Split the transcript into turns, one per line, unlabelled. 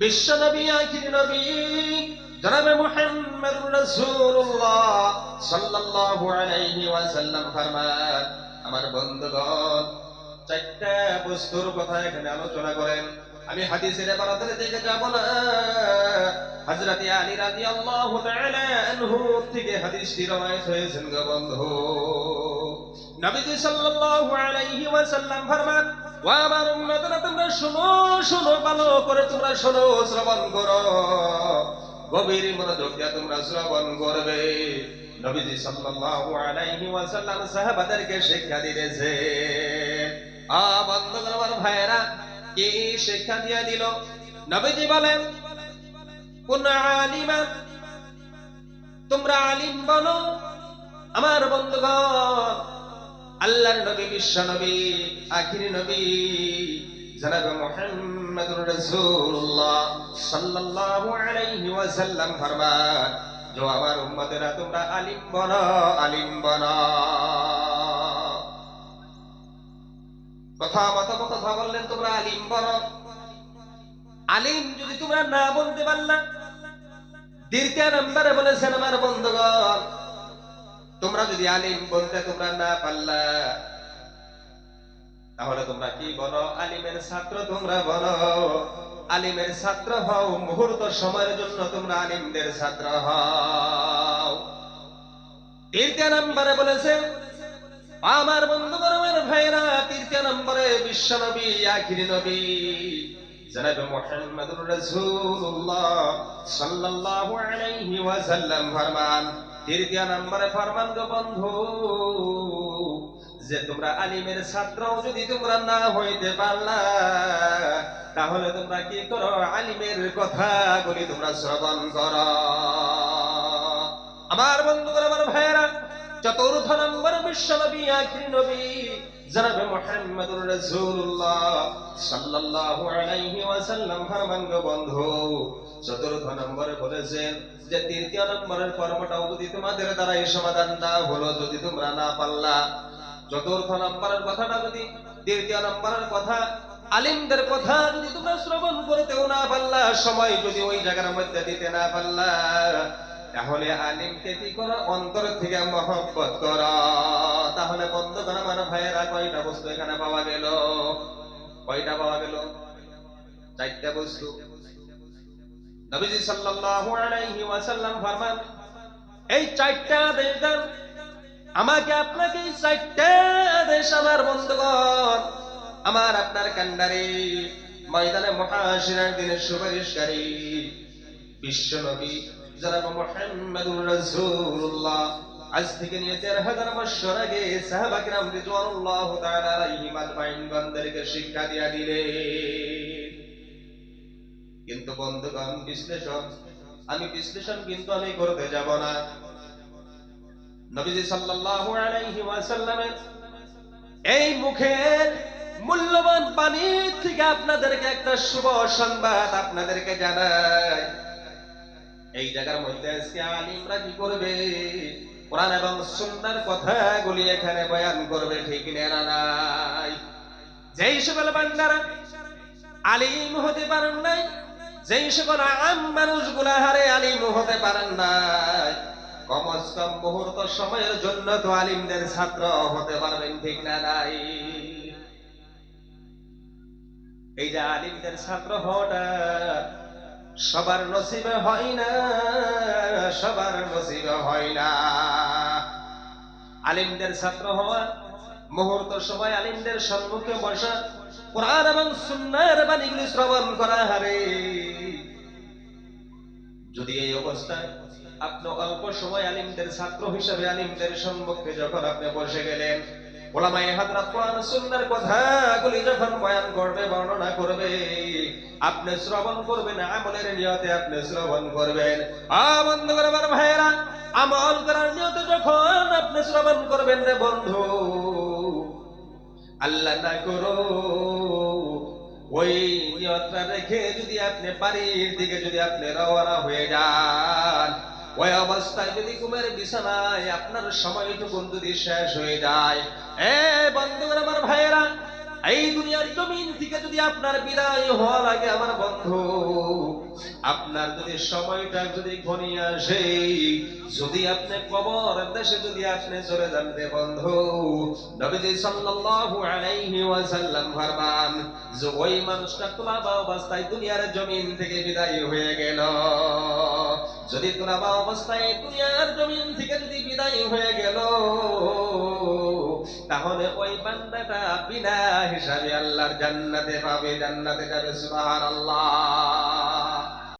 বিশ্ব নবী, আখির নবী, জনাবে মুহাম্মদুর রাসূলুল্লাহ সাল্লাল্লাহু আলাইহি ওয়াসাল্লাম ফরমান আমার বন্ধুগণ, চারটা বস্তুর কথা এখানে আলোচনা করেন। আমি হাদিসের বারাতের দিকে যাব না। হযরত আলী রাদিয়াল্লাহু তাআলা আনহু থেকে হাদিসটি রওয়ায়াত হয়েছেন গো বন্ধু। নবীজি সাল্লাল্লাহু আলাইহি ওয়াসাল্লাম ফরমান ও আমার উম্মতরা, তোমরা শোনো শোনো, ভালো করে তোমরা শোনো, শ্রবণ করো। গভীর মনোযোগ তোমরা শ্রবণ করবে। নবীজি সাল্লাল্লাহু আলাইহি ওয়াসাল্লাম সাহাবাদেরকে শিক্ষা দিতেছে আ বন্ধুগণ, আমার ভাইয়েরা, কি শিক্ষা দিয়ে দিল? নবীজি বলেন, কোন আলিমা, তোমরা আলিম বলো। আমার বন্ধুগণ আল্লাহর নবী, বিশ্ব নবী, আখিরি নবী, জনাব মুহাম্মদুর রাসূলুল্লাহ সাল্লাল্লাহু আলাইহি ওয়াসাল্লাম ফরমান जो আমার উম্মতেরা, তোমরা আলিম বনো আলিম বনো। কথা মতো কথা বললেন, তোমরা আলিম বনো। আলিম যদি তোমরা না বলতে পারলা দ্বিতীয় নম্বরে বলেছেন, আমার বন্ধুগণ তোমরা যদি আলিম বলতে তোমরা না পারলা, তাহলে তোমরা কি বলো? আলিমের ছাত্র তোমরা বলো। আলিমের ছাত্র হও, মুহূর্ত সময়ের জন্য তোমরা আলিমদের ছাত্র হও। তৃতীয় নম্বরে বলেছেন আমার বন্ধু আমার ভাইরা তৃতীয় নম্বরে বিশ্ব নবী আখিরি নবী, জনাব মুহাম্মদুর রাসূলুল্লাহ সাল্লাল্লাহু আলাইহি ওয়াসাল্লাম ফরমান। তৃতীয় নম্বরে ফরমান গো বন্ধু, যে তোমরা আলিমের ছাত্র যদি তোমরা না হইতে পারলা, তাহলে তোমরা কি করো? আলিমের কথাগুলি তোমরা শ্রবণ করো। আমার বন্ধুগণ, আমার ভাইয়েরা, চতুর্থ নম্বর বিশ্ব নবী আখির নবী, জনাবে মুহাম্মদুর রাসূলুল্লাহ সাল্লাল্লাহু আলাইহি গো বন্ধু, চতুর্থ নম্বরে বলেছেন যে তৃতীয় নম্বরের কর্মটাও যদি তোমাদের দ্বারা এই সমাধান না হলো, যদি তোমরা না পারলা। চতুর্থ নম্বরের কথাটা যদি তৃতীয় নম্বরের কথা, আলিমদের কথা যদি তোমরা শ্রবণ করতেও না পারলা, সময় যদি ওই জায়গার মধ্যে দিতে না পারলা, তাহলে আলিমকে কি করো? অন্তর থেকে মহব্বত কর। তাহলে বন্ধ করা আমার ভাইয়েরা, কয়টা বস্তু এখানে পাওয়া গেল? কয়টা পাওয়া গেল? চারটা বস্তু। নবীজি সাল্লাল্লাহু আলাইহি ওয়াসাল্লাম ফরমান, এই চারটা আদেশ দেন আমাকে আপনাকে এই চারটা আদেশ আমার বন্ধুগণ, আমার আপনার কান্ডারি ময়দানে মহাশিরার দিনের সুপারিশকারী, বিশ্ব নবী জনাব মুহাম্মদুর রাসূলুল্লাহ। আজ থেকে নিয়ে তেরো হাজার বছর আগে সাহাবা কিরাম রিজওয়ানুল্লাহ তাআলা শিক্ষা দিয়া দিলেন। কিন্তু বন্ধুগণ বিশ্লেষণ আমি বিশ্লেষণ কিন্তু আমি করতে যাব না। সাল্লাল্লাহু এই মুখের মূল্যবান পানি থেকে আপনাদেরকে একটা শুভ সংবাদ আপনাদেরকে জানাই। এই জায়গার মধ্যে আজকে আলিমরা কি করবে? কোরআন এবং সুন্নাহর কথাগুলি এখানে বয়ান করবে, ঠিক না নাই? যেই সকল বান্দারা আলিম হতে পারেন নাই যেই সকল আম মানুষগুলা হারে আলিম হতে পারেন নাই কমস কম মুহূর্ত সময়ের জন্য তো আলিমদের ছাত্র হতে পারবেন, ঠিক না নাই? এই যে আলিমদের ছাত্র হওয়াটা সবার নসিবে হয় না, সবার নসিবে হয় না। আলিমদের ছাত্র হওয়া, মুহূর্ত সময় আলিমদের সম্মুখে বসা, কোরআন এবং সুন্নার বাণীগুলি শ্রবণ করা হারে। যদি এই অবস্থায় আপনি অল্প সময় আলিমদের ছাত্র হিসেবে আলিমদের সম্মুখে যখন আপনি বসে গেলেন, ওলামায়ে হাজরাত কোরআন সুন্নাহর কথাগুলি যখন বয়ান করবে, বর্ণনা করবে, আপনি শ্রবণ করবেন, আমলের নিয়তে আপনি শ্রবণ করবেন। আ বন্ধু আমার ভাইয়েরা, আমল করার নিয়তে যখন আপনি শ্রবণ করবেন রে বন্ধু, আল্লাহ না করো ওই নিয়তটা রেখে যদি আপনি বাড়ির দিকে যদি আপনি রওনা হয়ে যান, ওই অবস্থায় যদি ঘুমের বিছানায় আপনার সময় সময়টুকু যদি শেষ হয়ে যায়, এ বন্ধুরা আমার ভাইয়েরা, এই দুনিয়ার জমিন থেকে যদি আপনার বিদায় হওয়া লাগে আমার বন্ধু আপনার যদি সময়টা যদি ঘনিয়ে আসে, যদি আপনি কবর দেশে যদি আপনি চলে যান রে বন্ধু, নবীজি সাল্লাল্লাহু আলাইহি ওয়াসাল্লাম ফরমান, যে ওই মানুষটা তোলাবা অবস্থায় দুনিয়ার জমিন থেকে বিদায় হয়ে গেল। যদি তোলাবা অবস্থায় দুনিয়ার জমিন থেকে যদি বিদায় হয়ে গেল, তাহলে ওই বান্দাটা বিনা হিসাবে আল্লাহর জান্নাতে পাবে, জান্নাতে যাবে, সুবহানাল্লাহ।